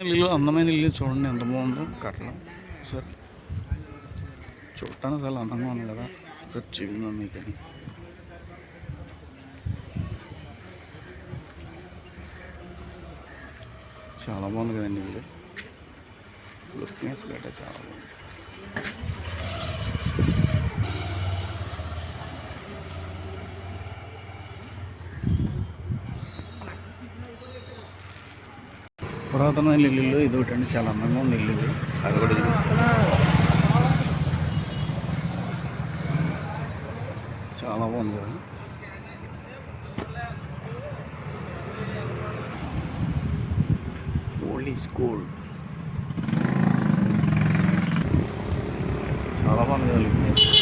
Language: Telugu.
ఇల్లు అందమైన ఇల్లు చూడండి ఎంత బాగుందో. కట్టడం సార్ చూడటానికి చాలా అందంగా ఉంది కదా. సార్ చూపిందా మీకు చాలా బాగుంది కదండి ఇల్లు లుక్నెస్ గట్రా చాలా బాగుంది. పురాతనమైన ఇల్లు ఇది ఒకటి అండి చాలా అందంగా ఉంది ఇల్లు ఇది అది కూడా చూపిస్తాను. చాలా బాగుంది కదా. ఓల్డ్ ఈజ్ గోల్డ్ చాలా బాగుంది కదా